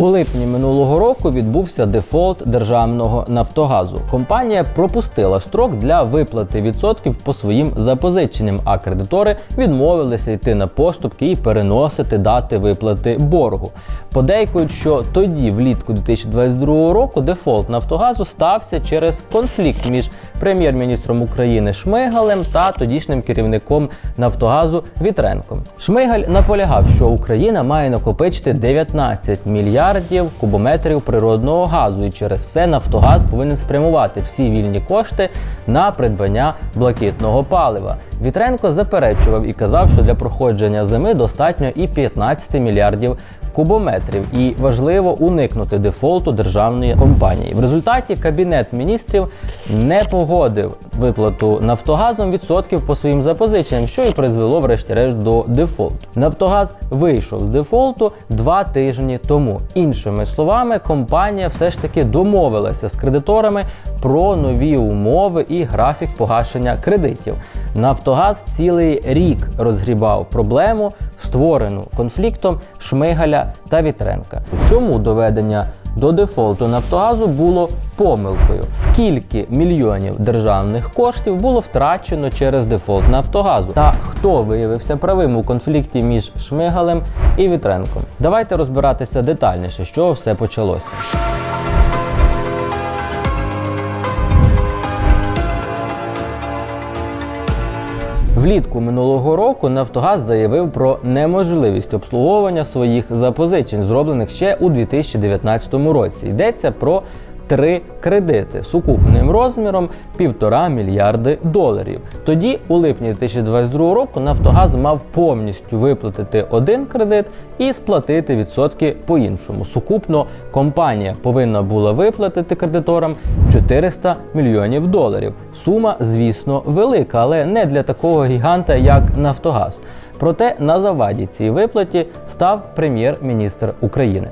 У липні минулого року відбувся дефолт державного Нафтогазу. Компанія пропустила строк для виплати відсотків по своїм запозиченням, а кредитори відмовилися йти на поступки і переносити дати виплати боргу. Подейкують, що тоді, влітку 2022 року, дефолт Нафтогазу стався через конфлікт між прем'єр-міністром України Шмигалем та тодішнім керівником Нафтогазу Вітренком. Шмигаль наполягав, що Україна має накопичити 19 мільярдів кубометрів природного газу, і через це Нафтогаз повинен спрямувати всі вільні кошти на придбання блакитного палива. Вітренко заперечував і казав, що для проходження зими достатньо і 15 мільярдів кубометрів, і важливо уникнути дефолту державної компанії. В результаті кабінет міністрів не погодив виплату Нафтогазом відсотків по своїм запозиченням, що і призвело, врешті-решт, до дефолту. Нафтогаз вийшов з дефолту два тижні тому. Іншими словами, компанія все ж таки домовилася з кредиторами про нові умови і графік погашення кредитів. Нафтогаз цілий рік розгрібав проблему, створену конфліктом Шмигаля та Вітренка. Чому доведення до дефолту Нафтогазу було помилкою? Скільки мільйонів державних коштів було втрачено через дефолт Нафтогазу? Та хто виявився правим у конфлікті між Шмигалем і Вітренком? Давайте розбиратися детальніше, чого все почалося. Влітку минулого року Нафтогаз заявив про неможливість обслуговування своїх запозичень, зроблених ще у 2019 році. Йдеться про три кредити сукупним розміром 1,5 мільярди доларів. Тоді, у липні 2022 року, Нафтогаз мав повністю виплатити один кредит і сплатити відсотки по іншому. Сукупно компанія повинна була виплатити кредиторам 400 мільйонів доларів. Сума, звісно, велика, але не для такого гіганта, як Нафтогаз. Проте на заваді цій виплаті став прем'єр-міністр України.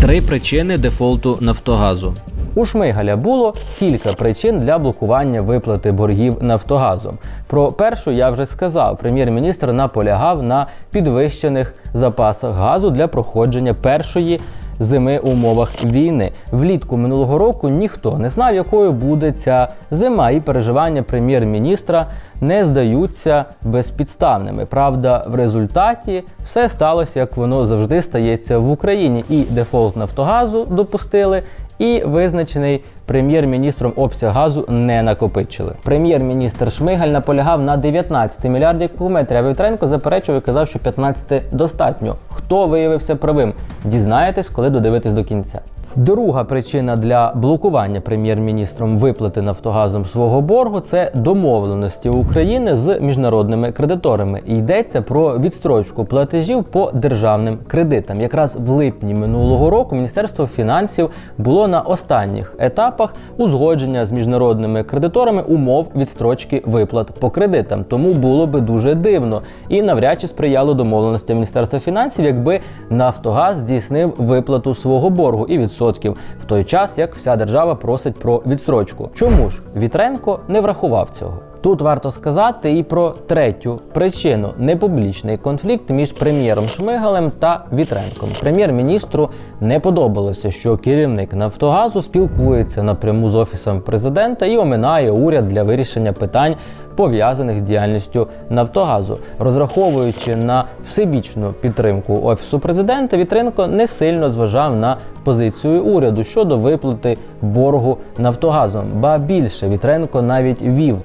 Три причини дефолту Нафтогазу. У Шмигаля було кілька причин для блокування виплати боргів Нафтогазом. Про першу я вже сказав. Прем'єр-міністр наполягав на підвищених запасах газу для проходження першої зими у умовах війни. Влітку минулого року ніхто не знав, якою буде ця зима, і переживання прем'єр-міністра не здаються безпідставними. Правда, в результаті все сталося, як воно завжди стається в Україні. І дефолт Нафтогазу допустили, і визначений прем'єр-міністром обсяг газу не накопичили. Прем'єр-міністр Шмигаль наполягав на 19 мільярдів кубометрів, Вітренко заперечував і казав, що 15 достатньо. Хто виявився правим? Дізнаєтесь, коли додивитесь до кінця. Друга причина для блокування прем'єр-міністром виплати Нафтогазом свого боргу це домовленості України з міжнародними кредиторами. Йдеться про відстрочку платежів по державним кредитам. Якраз в липні минулого року Міністерство фінансів було на останніх етапах узгодження з міжнародними кредиторами умов відстрочки виплат по кредитам. Тому було би дуже дивно і навряд чи сприяло домовленості Міністерства фінансів, якби Нафтогаз здійснив виплату свого боргу і відсотків в той час, як вся держава просить про відстрочку. Чому ж Вітренко не врахував цього? Тут варто сказати і про третю причину непублічний конфлікт між прем'єром Шмигалем та Вітренком. Прем'єр-міністру не подобалося, що керівник Нафтогазу спілкується напряму з офісом президента і оминає уряд для вирішення питань. Пов'язаних з діяльністю Нафтогазу, розраховуючи на всебічну підтримку офісу президента, Вітренко не сильно зважав на позицію уряду щодо виплати боргу Нафтогазом. Ба більше Вітренко навіть вів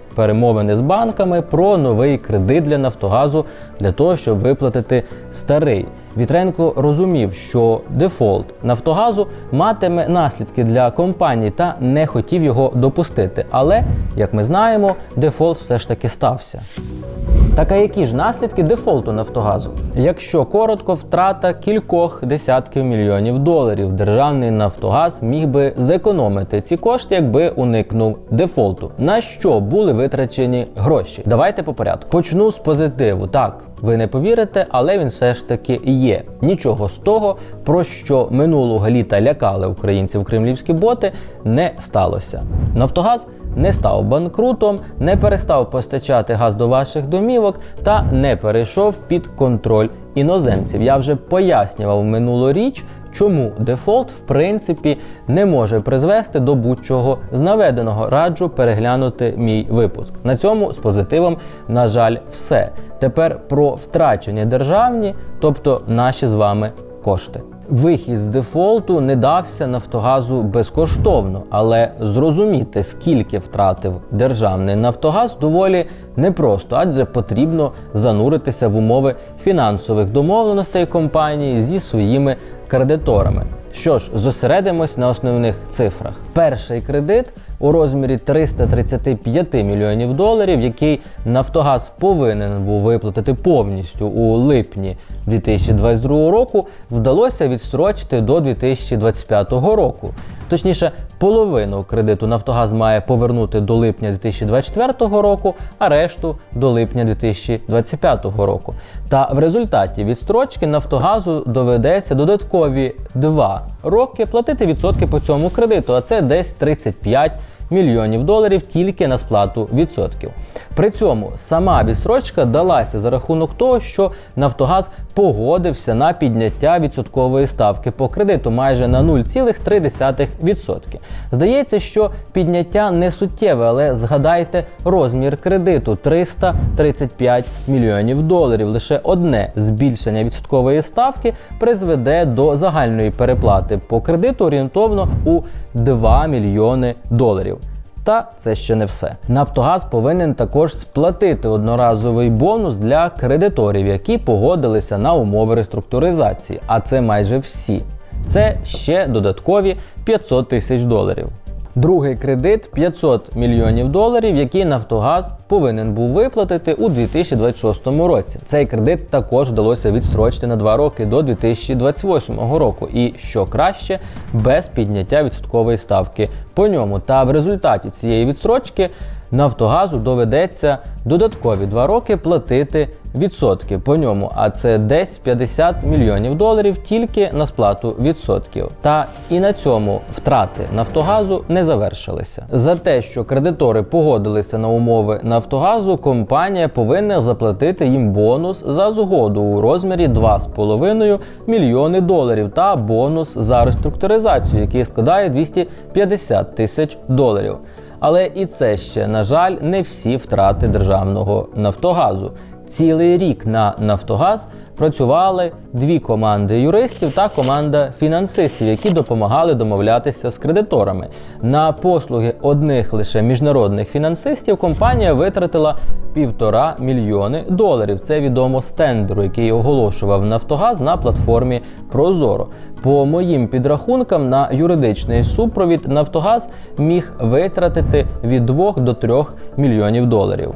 перемовини з банками про новий кредит для Нафтогазу для того, щоб виплатити старий. Вітренко розумів, що дефолт Нафтогазу матиме наслідки для компанії та не хотів його допустити. Але, як ми знаємо, дефолт все ж таки стався. Так а які ж наслідки дефолту Нафтогазу? Якщо коротко, втрата кількох десятків мільйонів доларів, державний Нафтогаз міг би зекономити ці кошти, якби уникнув дефолту. На що були витрачені гроші? Давайте по порядку. Почну з позитиву. Так, ви не повірите, але він все ж таки є. Нічого з того, про що минулого літа лякали українців кремлівські боти, не сталося. Нафтогаз не став банкрутом, не перестав постачати газ до ваших домівок та не перейшов під контроль іноземців. Я вже пояснював минулоріч, чому дефолт в принципі не може призвести до будь-чого з наведеного. Раджу переглянути мій випуск. На цьому з позитивом, на жаль, все. Тепер про втрачені державні, тобто наші з вами кошти. Вихід з дефолту не дався Нафтогазу безкоштовно, але зрозуміти, скільки втратив державний Нафтогаз, доволі непросто, адже потрібно зануритися в умови фінансових домовленостей компанії зі своїми кредиторами. Що ж, зосередимось на основних цифрах. Перший кредит у розмірі 335 мільйонів доларів, який Нафтогаз повинен був виплатити повністю у липні 2022 року, вдалося відстрочити до 2025 року. Точніше, половину кредиту Нафтогаз має повернути до липня 2024 року, а решту до липня 2025 року. Та в результаті відстрочки Нафтогазу доведеться додаткові 2 роки платити відсотки по цьому кредиту, а це десь 35 мільйонів доларів тільки на сплату відсотків. При цьому сама відстрочка далася за рахунок того, що Нафтогаз погодився на підняття відсоткової ставки по кредиту майже на 0,3%. Здається, що підняття не суттєве, але згадайте розмір кредиту 335 мільйонів доларів. Лише одне збільшення відсоткової ставки призведе до загальної переплати по кредиту орієнтовно у 2 мільйони доларів. Та це ще не все. Нафтогаз повинен також сплатити одноразовий бонус для кредиторів, які погодилися на умови реструктуризації, а це майже всі. Це ще додаткові 500 тисяч доларів. Другий кредит 500 мільйонів доларів, який Нафтогаз повинен був виплатити у 2026 році. Цей кредит також вдалося відстрочити на 2 роки до 2028 року. І що краще, без підняття відсоткової ставки по ньому. Та в результаті цієї відстрочки Нафтогазу доведеться додаткові 2 роки платити відсотки по ньому, а це десь 50 мільйонів доларів тільки на сплату відсотків. Та і на цьому втрати Нафтогазу не завершилися. За те, що кредитори погодилися на умови Нафтогазу, компанія повинна заплатити їм бонус за згоду у розмірі 2,5 мільйони доларів та бонус за реструктуризацію, який складає 250 тисяч доларів. Але і це ще, на жаль, не всі втрати державного Нафтогазу. Цілий рік на Нафтогаз працювали дві команди юристів та команда фінансистів, які допомагали домовлятися з кредиторами. На послуги одних лише міжнародних фінансистів компанія витратила півтора мільйони доларів. Це відомо з тендеру, який оголошував Нафтогаз на платформі Прозоро. По моїм підрахункам на юридичний супровід Нафтогаз міг витратити від 2 до 3 мільйонів доларів.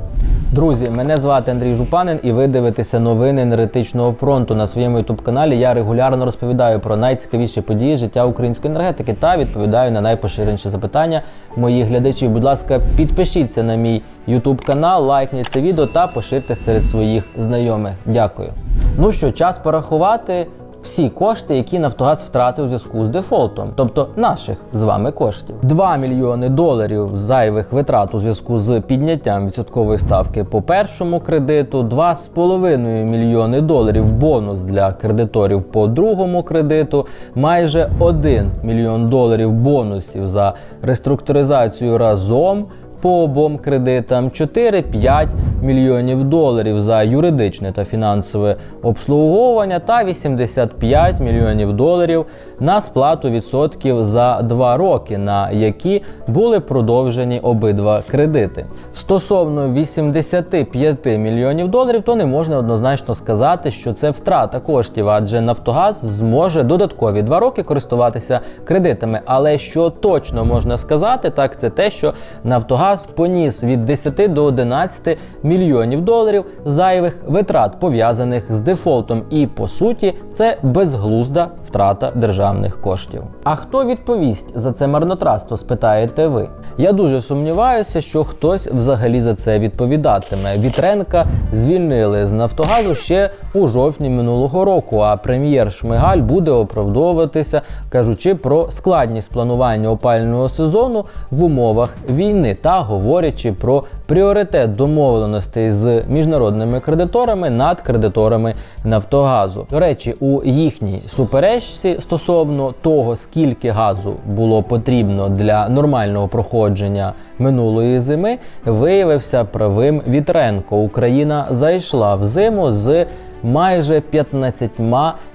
Друзі, мене звати Андрій Жупанин, і ви дивитеся новини енергетичного фронту на своєму youtube каналі. Я регулярно розповідаю про найцікавіші події життя української енергетики та відповідаю на найпоширеніші запитання моїх глядачів. Будь ласка, підпишіться на мій youtube канал, лайкніть це відео та поширте серед своїх знайомих. Дякую. Ну що, час порахувати всі кошти, які Нафтогаз втратив у зв'язку з дефолтом, тобто наших з вами коштів. 2 мільйони доларів зайвих витрат у зв'язку з підняттям відсоткової ставки по першому кредиту, 2,5 мільйони доларів бонус для кредиторів по другому кредиту, майже 1 мільйон доларів бонусів за реструктуризацію разом по обом кредитам 4-5 мільйонів доларів за юридичне та фінансове обслуговування та 85 мільйонів доларів на сплату відсотків за 2 роки, на які були продовжені обидва кредити. Стосовно 85 мільйонів доларів, то не можна однозначно сказати, що це втрата коштів, адже Нафтогаз зможе додаткові 2 роки користуватися кредитами. Але що точно можна сказати, так це те, що Нафтогаз поніс від 10 до 11 мільйонів доларів зайвих витрат пов'язаних з дефолтом, і по суті це безглузда втрата державних коштів. А хто відповість за це марнотратство? Спитаєте ви? Я дуже сумніваюся, що хтось взагалі за це відповідатиме. Вітренка звільнили з Нафтогазу ще у жовтні минулого року. А прем'єр Шмигаль буде оправдовуватися, кажучи про складність планування опального сезону в умовах війни та говорячи про пріоритет домовленостей з міжнародними кредиторами над кредиторами Нафтогазу. До речі, у їхній суперечці точці стосовно того, скільки газу було потрібно для нормального проходження минулої зими, виявився правим Вітренко. Україна зайшла в зиму з майже 15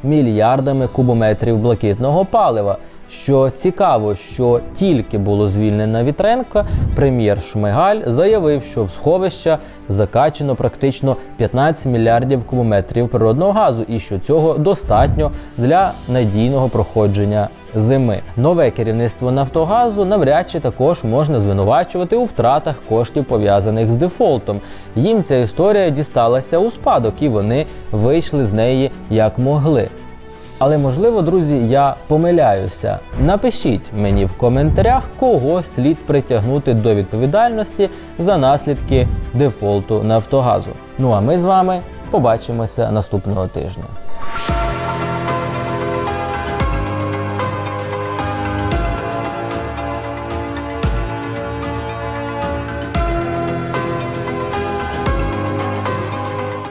мільярдами кубометрів блакитного палива. Що цікаво, що тільки було звільнено Вітренка, прем'єр Шмигаль заявив, що в сховища закачано практично 15 мільярдів кубометрів природного газу, і що цього достатньо для надійного проходження зими. Нове керівництво Нафтогазу навряд чи також можна звинувачувати у втратах коштів пов'язаних з дефолтом. Їм ця історія дісталася у спадок, і вони вийшли з неї як могли. Але можливо, друзі, я помиляюся. Напишіть мені в коментарях, кого слід притягнути до відповідальності за наслідки дефолту Нафтогазу. Ну а ми з вами побачимося наступного тижня.